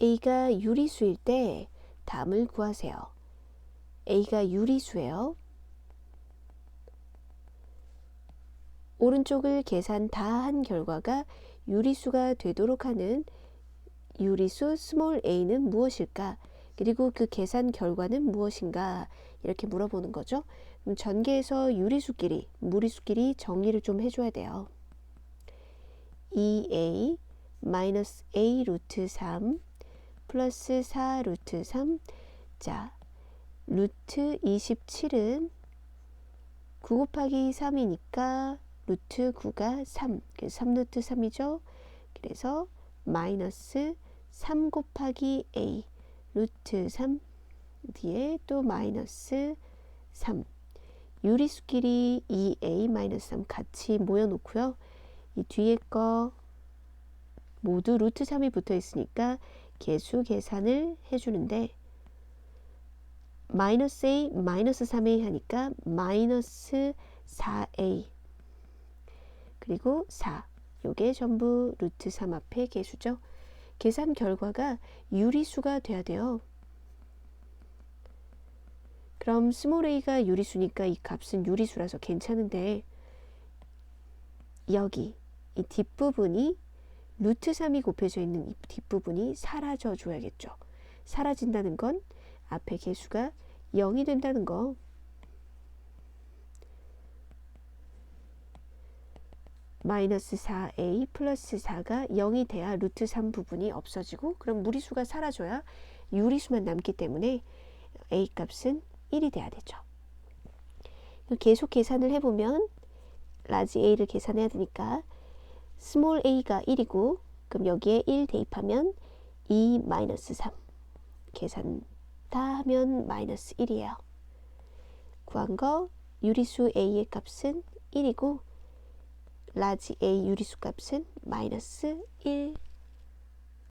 a가 유리수일 때 다음을 구하세요. a가 유리수예요. 오른쪽을 계산 다 한 결과가 유리수가 되도록 하는 유리수 스몰 a는 무엇일까? 그리고 그 계산 결과는 무엇인가? 이렇게 물어보는 거죠. 그럼 전개에서 유리수끼리, 무리수끼리 정리를 좀 해줘야 돼요. 2a 마이너스 a 루트 3 플러스 4 루트 3 자, 루트 27은 9 곱하기 3이니까 루트 9가 3, 3루트 3이죠. 그래서 마이너스 3 곱하기 a 루트 3 뒤에 또 마이너스 3 유리수끼리 2a 마이너스 3 같이 모여놓고요. 이 뒤에 거 모두 루트 3이 붙어 있으니까 개수 계산을 해주는데 마이너스 a 마이너스 3a 하니까 마이너스 4a 그리고 4 요게 전부 루트 3 앞에 개수죠. 계산 결과가 유리수가 돼야 돼요. 그럼 스몰 a가 유리수니까 이 값은 유리수라서 괜찮은데 여기 이 뒷부분이 루트 3이 곱해져 있는 이 뒷부분이 사라져 줘야겠죠. 사라진다는 건 앞에 개수가 0이 된다는 거. 마이너스 4a 플러스 4가 0이 돼야 루트 3 부분이 없어지고 그럼 무리수가 사라져야 유리수만 남기 때문에 a 값은 1이 돼야 되죠. 계속 계산을 해보면 라지 a를 계산해야 되니까 스몰 a가 1이고 그럼 여기에 1 대입하면 2 마이너스 3 계산 다 하면 마이너스 1이에요. 구한 거 유리수 a의 값은 1이고 라지 a 유리수 값은 마이너스 1